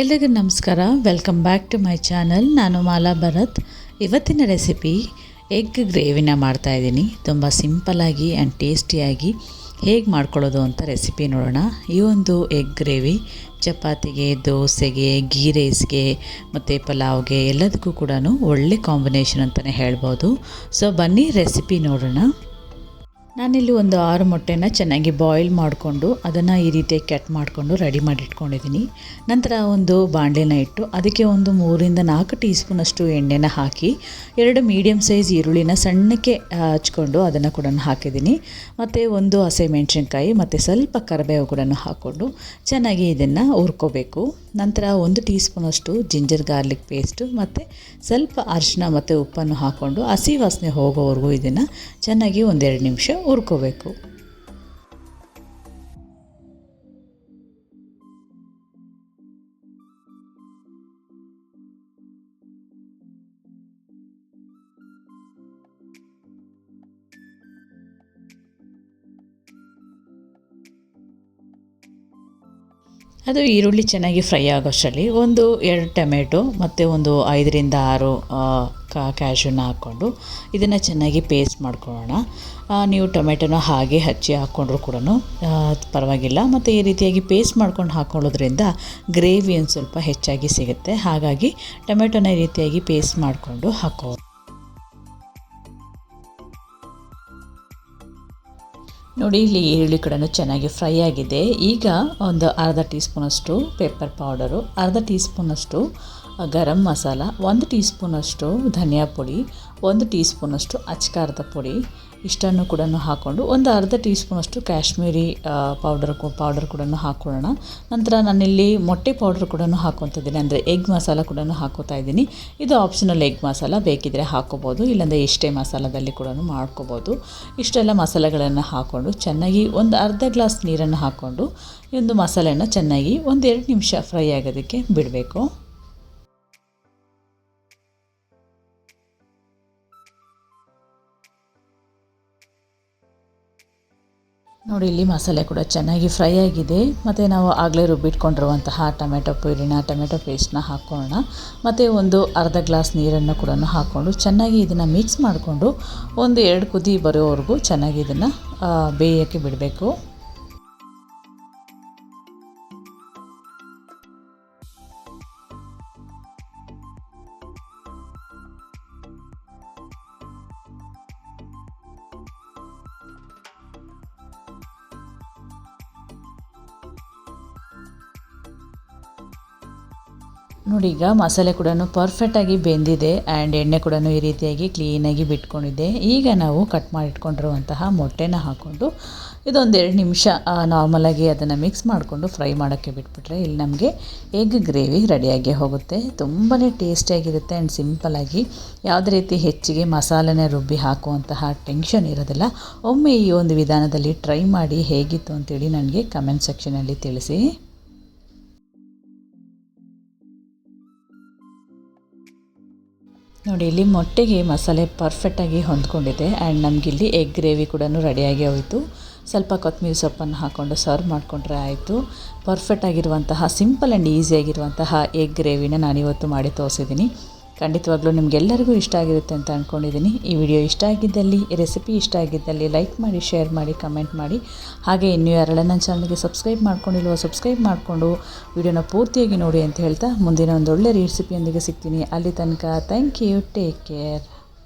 ಎಲ್ರಿಗೂ ನಮಸ್ಕಾರ. Welcome back to my channel ನಾನು ಮಾಲಾ ಭರತ್. ಇವತ್ತಿನ ರೆಸಿಪಿ ಎಗ್ ಗ್ರೇವಿನ ಮಾಡ್ತಾಯಿದ್ದೀನಿ ತುಂಬ ಸಿಂಪಲಾಗಿ ಆ್ಯಂಡ್ ಟೇಸ್ಟಿಯಾಗಿ ಹೇಗೆ ಮಾಡ್ಕೊಳ್ಳೋದು ಅಂತ ರೆಸಿಪಿ ನೋಡೋಣ. ಈ ಒಂದು ಎಗ್ ಗ್ರೇವಿ ಚಪಾತಿಗೆ, ದೋಸೆಗೆ ಗೀ ರೈಸ್ಗೆ ಮತ್ತು ಪಲಾವ್ಗೆ ಎಲ್ಲದಕ್ಕೂ ಕೂಡ ಒಳ್ಳೆ ಕಾಂಬಿನೇಷನ್ ಅಂತಲೇ ಹೇಳ್ಬೋದು. ಸೊ ಬನ್ನಿ ರೆಸಿಪಿ ನೋಡೋಣ. ನಾನಿಲ್ಲಿ ಒಂದು ಆರು ಮೊಟ್ಟೆನ ಚೆನ್ನಾಗಿ ಬಾಯ್ಲ್ ಮಾಡಿಕೊಂಡು ಅದನ್ನು ಈ ರೀತಿಯಾಗಿ ಕಟ್ ಮಾಡಿಕೊಂಡು ರೆಡಿ ಮಾಡಿ ಇಟ್ಕೊಂಡಿದ್ದೀನಿ. ನಂತರ ಒಂದು ಬಾಣಲೆನ ಇಟ್ಟು ಅದಕ್ಕೆ ಒಂದು ಮೂರಿಂದ ನಾಲ್ಕು ಟೀ ಸ್ಪೂನಷ್ಟು ಎಣ್ಣೆನ ಹಾಕಿ, ಎರಡು ಮೀಡಿಯಮ್ ಸೈಜ್ ಈರುಳ್ಳಿನ ಸಣ್ಣಕ್ಕೆ ಹಚ್ಕೊಂಡು ಅದನ್ನು ಕೂಡ ಹಾಕಿದ್ದೀನಿ. ಮತ್ತು ಒಂದು ಹಸಿಮೆಣ್ಸಿನ್ಕಾಯಿ ಮತ್ತು ಸ್ವಲ್ಪ ಕರಿಬೇವು ಕೂಡ ಹಾಕ್ಕೊಂಡು ಚೆನ್ನಾಗಿ ಇದನ್ನು ಹುರ್ಕೋಬೇಕು. ನಂತರ ಒಂದು ಟೀ ಸ್ಪೂನಷ್ಟು ಜಿಂಜರ್ ಗಾರ್ಲಿಕ್ ಪೇಸ್ಟು ಮತ್ತು ಸ್ವಲ್ಪ ಅರಿಶಿನ ಮತ್ತು ಉಪ್ಪನ್ನು ಹಾಕ್ಕೊಂಡು ಹಸಿ ವಾಸನೆ ಹೋಗೋವರೆಗೂ ಇದನ್ನು ಚೆನ್ನಾಗಿ ಒಂದೆರಡು ನಿಮಿಷ ಹುರ್ಕೋಬೇಕು. ಅದು ಈರುಳ್ಳಿ ಚೆನ್ನಾಗಿ ಫ್ರೈ ಆಗೋಷ್ಟರಲ್ಲಿ ಒಂದು ಎರಡು ಟೊಮೆಟೊ ಮತ್ತು ಒಂದು ಐದರಿಂದ ಆರು ಕ್ಯಾಶುನ ಹಾಕ್ಕೊಂಡು ಇದನ್ನು ಚೆನ್ನಾಗಿ ಪೇಸ್ಟ್ ಮಾಡ್ಕೊಳ್ಳೋಣ. ನೀವು ಟೊಮೆಟೊನ ಹಾಗೆ ಹಚ್ಚಿ ಹಾಕ್ಕೊಂಡ್ರು ಕೂಡ ಪರವಾಗಿಲ್ಲ. ಮತ್ತು ಈ ರೀತಿಯಾಗಿ ಪೇಸ್ಟ್ ಮಾಡ್ಕೊಂಡು ಹಾಕ್ಕೊಳ್ಳೋದ್ರಿಂದ ಗ್ರೇವಿ ಒಂದು ಸ್ವಲ್ಪ ಹೆಚ್ಚಾಗಿ ಸಿಗುತ್ತೆ. ಹಾಗಾಗಿ ಟೊಮೆಟೊನ ಈ ರೀತಿಯಾಗಿ ಪೇಸ್ಟ್ ಮಾಡಿಕೊಂಡು ಹಾಕೋ ನೋಡಿ, ಇಲ್ಲಿ ಈರುಳ್ಳಿ ಕೂಡ ಚೆನ್ನಾಗಿ ಫ್ರೈ ಆಗಿದೆ. ಈಗ ಒಂದು ಅರ್ಧ ಟೀ ಸ್ಪೂನಷ್ಟು ಪೆಪ್ಪರ್ ಪೌಡರು, ಅರ್ಧ ಟೀ ಸ್ಪೂನಷ್ಟು ಗರಂ ಮಸಾಲ, ಒಂದು ಟೀ ಸ್ಪೂನಷ್ಟು ಧನಿಯಾ ಪುಡಿ, ಒಂದು ಟೀ ಸ್ಪೂನಷ್ಟು ಅಚ್ಕಾರದ ಪುಡಿ ಇಷ್ಟನ್ನು ಕೂಡ ಹಾಕ್ಕೊಂಡು ಒಂದು ಅರ್ಧ ಟೀ ಸ್ಪೂನಷ್ಟು ಕಾಶ್ಮೀರಿ ಪೌಡರ್ ಪೌಡರ್ ಕೂಡ ಹಾಕ್ಕೊಳ್ಳೋಣ ನಂತರ ನಾನಿಲ್ಲಿ ಮೊಟ್ಟೆ ಪೌಡರ್ ಕೂಡ ಹಾಕ್ಕೊತಿದ್ದೀನಿ ಅಂದರೆ ಎಗ್ ಮಸಾಲ ಕೂಡ ಹಾಕೋತಾ ಇದ್ದೀನಿ. ಇದು ಆಪ್ಷನಲ್ ಎಗ್ ಮಸಾಲ ಬೇಕಿದ್ದರೆ ಹಾಕೋಬೋದು, ಇಲ್ಲಾಂದರೆ ಇಷ್ಟೇ ಮಸಾಲದಲ್ಲಿ ಕೂಡ ಮಾಡ್ಕೋಬೋದು. ಇಷ್ಟೆಲ್ಲ ಮಸಾಲೆಗಳನ್ನು ಹಾಕ್ಕೊಂಡು ಚೆನ್ನಾಗಿ ಒಂದು ಅರ್ಧ ಗ್ಲಾಸ್ ನೀರನ್ನು ಹಾಕ್ಕೊಂಡು ಒಂದು ಮಸಾಲೆಯನ್ನು ಚೆನ್ನಾಗಿ ಒಂದೆರಡು ನಿಮಿಷ ಫ್ರೈ ಆಗೋದಕ್ಕೆ ಬಿಡಬೇಕು. ನೋಡಿ, ಇಲ್ಲಿ ಮಸಾಲೆ ಕೂಡ ಚೆನ್ನಾಗಿ ಫ್ರೈ ಆಗಿದೆ. ಮತ್ತು ನಾವು ಆಗಲೇ ರುಬ್ಬಿಟ್ಕೊಂಡಿರುವಂತಹ ಟೊಮೆಟೊ ಪುರಿನ ಟೊಮೆಟೊ ಪೇಸ್ಟ್ನ ಹಾಕ್ಕೊಳ್ಳೋಣ ಮತ್ತು ಒಂದು ಅರ್ಧ ಗ್ಲಾಸ್ ನೀರನ್ನು ಕೂಡ ಹಾಕ್ಕೊಂಡು ಚೆನ್ನಾಗಿ ಇದನ್ನು ಮಿಕ್ಸ್ ಮಾಡಿಕೊಂಡು ಒಂದು ಎರಡು ಕುದಿ ಬರೋವರೆಗೂ ಚೆನ್ನಾಗಿ ಇದನ್ನು ಬೇಯೋಕ್ಕೆ ಬಿಡಬೇಕು. ನೋಡಿ ಈಗ ಮಸಾಲೆ ಕೂಡ ಪರ್ಫೆಕ್ಟಾಗಿ ಬೆಂದಿದೆ ಆ್ಯಂಡ್ ಎಣ್ಣೆ ಕೂಡ ಈ ರೀತಿಯಾಗಿ ಕ್ಲೀನಾಗಿ ಬಿಟ್ಕೊಂಡಿದೆ. ಈಗ ನಾವು ಕಟ್ ಮಾಡಿಟ್ಕೊಂಡಿರುವಂತಹ ಮೊಟ್ಟೆನ ಹಾಕ್ಕೊಂಡು ಇದೊಂದು ಎರಡು ನಿಮಿಷ ನಾರ್ಮಲಾಗಿ ಅದನ್ನು ಮಿಕ್ಸ್ ಮಾಡಿಕೊಂಡು ಫ್ರೈ ಮಾಡೋಕ್ಕೆ ಬಿಟ್ಬಿಟ್ರೆ ಇಲ್ಲಿ ನಮಗೆ ಎಗ್ ಗ್ರೇವಿ ರೆಡಿಯಾಗಿ ಹೋಗುತ್ತೆ. ತುಂಬಾ ಟೇಸ್ಟಿಯಾಗಿರುತ್ತೆ ಆ್ಯಂಡ್ ಸಿಂಪಲಾಗಿ ಯಾವುದೇ ರೀತಿ ಹೆಚ್ಚಿಗೆ ಮಸಾಲೆನ ರುಬ್ಬಿ ಹಾಕುವಂತಹ ಟೆನ್ಷನ್ ಇರೋದಿಲ್ಲ. ಒಮ್ಮೆ ಈ ಒಂದು ವಿಧಾನದಲ್ಲಿ ಟ್ರೈ ಮಾಡಿ ಹೇಗಿತ್ತು ಅಂತೇಳಿ ನನಗೆ ಕಮೆಂಟ್ ಸೆಕ್ಷನಲ್ಲಿ ತಿಳಿಸಿ. ನೋಡಿ, ಇಲ್ಲಿ ಮೊಟ್ಟೆಗೆ ಮಸಾಲೆ ಪರ್ಫೆಕ್ಟಾಗಿ ಹೊಂದ್ಕೊಂಡಿದೆ. ಆ್ಯಂಡ್ ನಮಗಿಲ್ಲಿ ಎಗ್ ಗ್ರೇವಿ ಕೂಡ ರೆಡಿಯಾಗಿ ಹೋಯಿತು. ಸ್ವಲ್ಪ ಕೊತ್ತಂಬರಿ ಸೊಪ್ಪನ್ನು ಹಾಕ್ಕೊಂಡು ಸರ್ವ್ ಮಾಡಿಕೊಂಡ್ರೆ ಆಯಿತು. ಪರ್ಫೆಕ್ಟಾಗಿರುವಂತಹ ಸಿಂಪಲ್ ಆ್ಯಂಡ್ ಈಸಿಯಾಗಿರುವಂತಹ ಎಗ್ ಗ್ರೇವಿನ ನಾನಿವತ್ತು ಮಾಡಿ ತೋರಿಸಿದ್ದೀನಿ. ಖಂಡಿತವಾಗ್ಲೂ ನಿಮಗೆಲ್ಲರಿಗೂ ಇಷ್ಟ ಆಗಿರುತ್ತೆ ಅಂತ ಅಂದ್ಕೊಂಡಿದ್ದೀನಿ ಈ ವಿಡಿಯೋ ಇಷ್ಟ ಆಗಿದ್ದಲ್ಲಿ ರೆಸಿಪಿ ಇಷ್ಟ ಆಗಿದ್ದಲ್ಲಿ ಲೈಕ್ ಮಾಡಿ ಶೇರ್ ಮಾಡಿ ಕಮೆಂಟ್ ಮಾಡಿ. ಹಾಗೆ ಇನ್ನೂ ಯಾರೆಲ್ಲ ನನ್ನ ಚಾನಲ್ಗೆ ಸಬ್ಸ್ಕ್ರೈಬ್ ಮಾಡ್ಕೊಂಡಿಲ್ವೋ ಸಬ್ಸ್ಕ್ರೈಬ್ ಮಾಡಿಕೊಂಡು ವಿಡಿಯೋನ ಪೂರ್ತಿಯಾಗಿ ನೋಡಿ ಅಂತ ಹೇಳ್ತಾ ಮುಂದಿನ ಒಂದು ಒಳ್ಳೆ ರೆಸಿಪಿಯೊಂದಿಗೆ ಸಿಗ್ತೀನಿ. ಅಲ್ಲಿ ತನಕ ಥ್ಯಾಂಕ್ ಯು ಟೇಕ್ ಕೇರ್